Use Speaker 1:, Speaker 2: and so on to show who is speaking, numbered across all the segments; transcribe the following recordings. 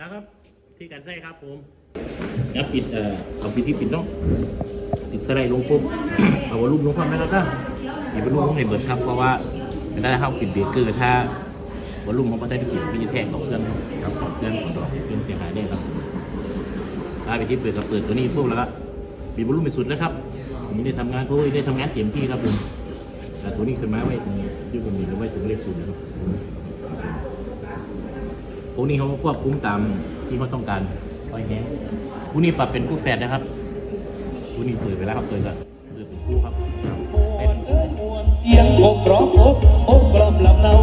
Speaker 1: นะครับ ที่การใส่ครับผมนะปิดเอ่อเอาปิดที่ปิดต้องปิดสไลด์ลงปุ๊บเอาวอลลุ่มลงความนะครับก็อย่าไปลุ่มลงในเบิดครับเพราะว่าเวลาเข้าปิดเบรกเกอร์ถ้าวอลลุ่มเขาไม่ได้ไปปิดพี่จะแทงกับเครื่องครับกับเครื่องของดอกเครื่องเสียหายได้ครับถ้าไปที่เปิดกับเปิดตัวนี้ปุ๊บแล้วก็ปิดวอลลุ่มไปสุดนะครับผมได้ทำงานเพราะว่าได้ทำงานเต็มที่ครับผมแต่ตัวนี้ขึ้นมาไว้ตรงนี้ที่ผมมีเอาไว้ตรงเลขศูนย์นะครับ พวกนี้เขาก็ควบคุมตามที่เขาต้องการคอยแห้งพวกนี้ปรับเป็นคู่แฝดนะครับพวกนี้เปิดไปแล้วครับเปิดก็เปิดเป็นคู่ครับเป็น
Speaker 2: เสียงอกร้องอกอกกล่อมลำเนา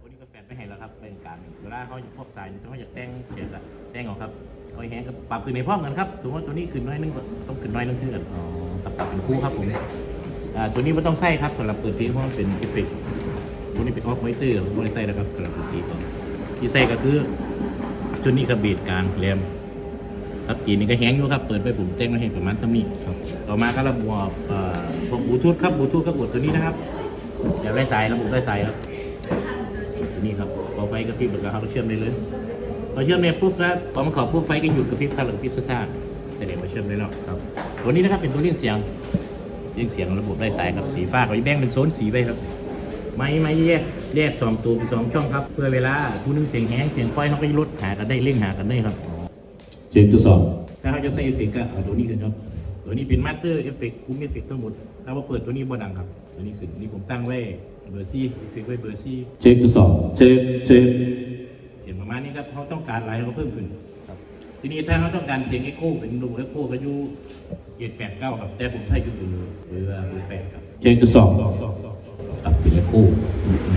Speaker 1: พวกนี้ก็แฝดไม่ให้แล้วครับเป็นการเวลาเขาพวกสายเขาอยากแต่งเสียงก็แต่งออกครับคอยแห้งก็ปรับขึ้นในพร้อมกันครับสมมติว่าตัวนี้ขึ้นน้อยนึงก็ต้องขึ้นน้อยนึงขึ้นกันอ๋อปรับปรับเป็นคู่ครับผมอ่าตัวนี้ไม่ต้องใส่ครับสำหรับเปิดเพลงเพราะมันเป็นเอฟเฟกต์ตัวนี้เป็นออกไวเตอร์ไม่ได้ใส่นะครับสำหรับ ที่ใส่ก็คือตัวนี้กระเบียดกลางแรมครับกีนี่ก็แห้งอยู่ครับเปิดไปผมเต้งมาให้ประมาณสมีครับต่อมาก็ระบบอ่อพวกบลูทูธครับบลูทูธก็กดตัวนี้นะครับอยาได้สายระบบได้สายครับนี้ครับพอไฟกระพริบแล้วก็เราเชื่อมได้เลยพอเชื่อมเนี่ยปุ๊บแล้วพอมันขอปุ๊บไฟก็หยุดกระพริบถ้าเรากระพริบซ่าๆแสดงว่าเชื่อมได้แล้วครับตัวนี้นะครับเป็นตัวเลี่ยงเสียงเลี่ยงเสียงระบบได้สายครับสีฟ้าเขาแบ่งเป็นโซนสีไปครับ ไม้ไม้แยกแยกสองตัวเป็นสองช่องครับเพื่อเวลาผู้หนึงเสียงแห้งเสียงไฟเขาก็จะลดหากันได้เร่งหากันได้ครับ
Speaker 2: เสียงตัวสอง
Speaker 1: ถ้าเขาจะใส่เอฟเฟกต์ก็เอาตัวนี้ขึ้นครับตัวนี้เป็นมาสเตอร์เอฟเฟกต์คุ้มเอฟเฟกต์ทั้งหมดถ้าว่าเปิดตัวนี้บ่ดังครับ ตัวนี้ขึ้นนี่ผมตั้งไว้เบอร์ซี่เอฟเฟกต์ไว้เบอร์ซี่
Speaker 2: เช็คตัวสองเช็คเช็ค
Speaker 1: เสียงประมาณนี้ครับเขาต้องการอะไรเขาก็เพิ่มขึ้นครับทีนี้ถ้าเขาต้องการเสียงเอ็กโคเป็นรูเอ็กโคก็อยู่เจ็ดแปดเก้าครับแต่ผมใช้อยู่เบอร์เบอร์เบอร์แปดครับ
Speaker 2: เช็คตัวสอง
Speaker 1: ครับเป็นเอ็ก โค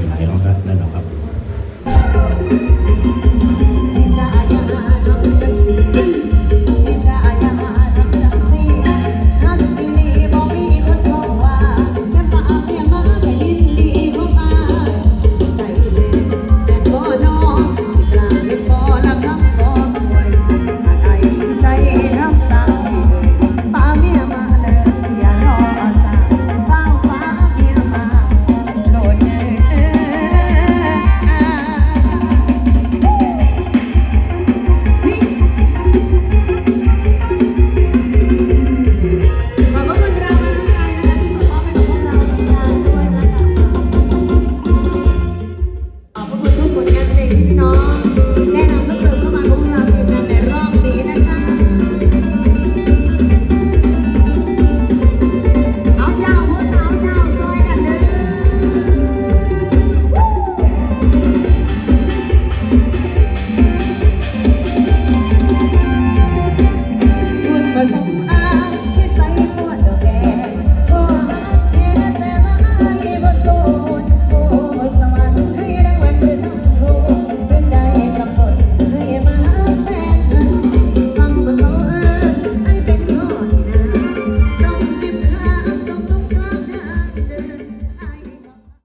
Speaker 1: หลายๆเนาะครับนั่นแหละครับ